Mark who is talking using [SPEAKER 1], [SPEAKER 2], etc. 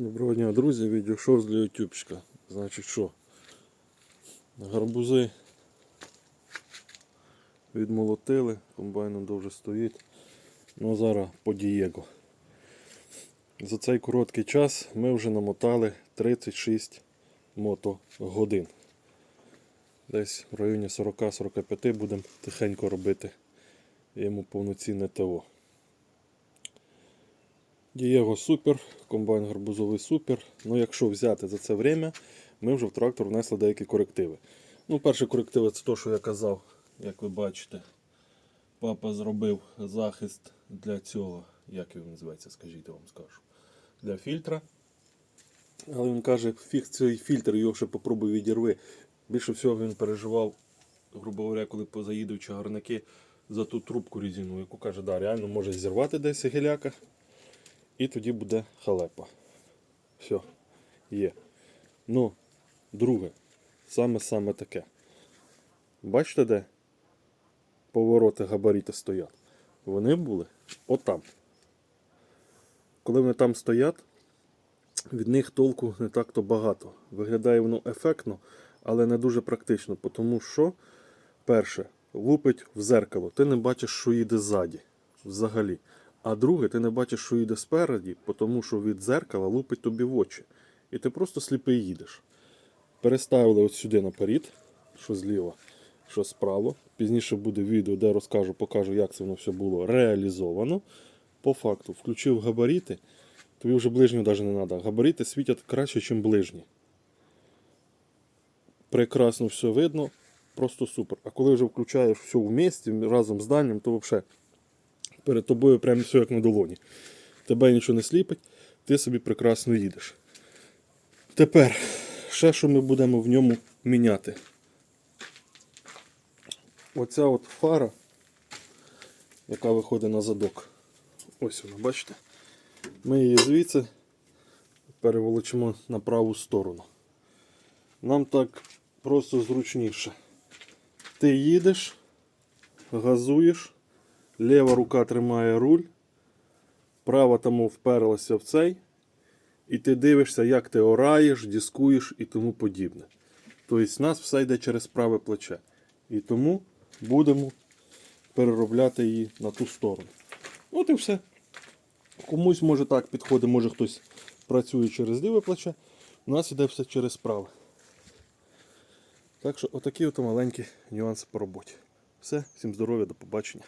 [SPEAKER 1] Доброго дня, друзі, відійшов з ютубчика. Значить що? Гарбузи відмолотили, комбайном довже стоїть. Ну а зараз по Дієго. За цей короткий час ми вже намотали 36 мотогодин. Десь в районі 40-45 будемо тихенько робити йому повноцінне ТО. Дієго супер, комбайн гарбузовий супер. Ну, якщо взяти за це время, ми вже в трактор внесли деякі корективи. Ну, перший коректив це те, що я казав, як ви бачите. Папа зробив захист для цього, як він називається, скажіть, я вам скажу. Для фільтра. Але він каже, фіг цей фільтр, його ще попробуй відірви. Більше всього він переживав, грубо говоря, коли позаїдав чагарники за ту трубку різину, яку каже, да, реально може зірвати десь геляка. І тоді буде халепа. Все, є. Ну, друге, саме-саме таке. Бачите, де повороти габарити стоять? Вони були отам. Коли вони там стоять, від них толку не так-то багато. Виглядає воно ефектно, але не дуже практично, тому що, перше, лупить в зеркало. Ти не бачиш, що їде ззаді. Взагалі. А друге, ти не бачиш, що їде спереді, тому що від зеркала лупить тобі в очі. І ти просто сліпий їдеш. Переставили от сюди наперед, що зліва, що справа. Пізніше буде відео, де розкажу, покажу, як це воно все було реалізовано. По факту, включив габарити, тобі вже ближнього навіть не треба. Габарити світять краще, ніж ближні. Прекрасно все видно, просто супер. А коли вже включаєш все в місті разом з данням, то взагалі перед тобою прямо все як на долоні. Тебе нічого не сліпить, ти собі прекрасно їдеш. Тепер, ще що ми будемо в ньому міняти. Оця от фара, яка виходить на задок. Ось вона, бачите? Ми її звідси переволочимо на праву сторону. Нам так просто зручніше. Ти їдеш, газуєш, ліва рука тримає руль, права тому вперлася в цей, і ти дивишся, як ти ораєш, дискуєш і тому подібне. Тобто в нас все йде через праве плече. І тому будемо переробляти її на ту сторону. От і все. Комусь може так підходить, може хтось працює через ліве плече. У нас іде все через праве. Так що отакі от маленькі нюанси по роботі. Все, всім здоров'я, до побачення.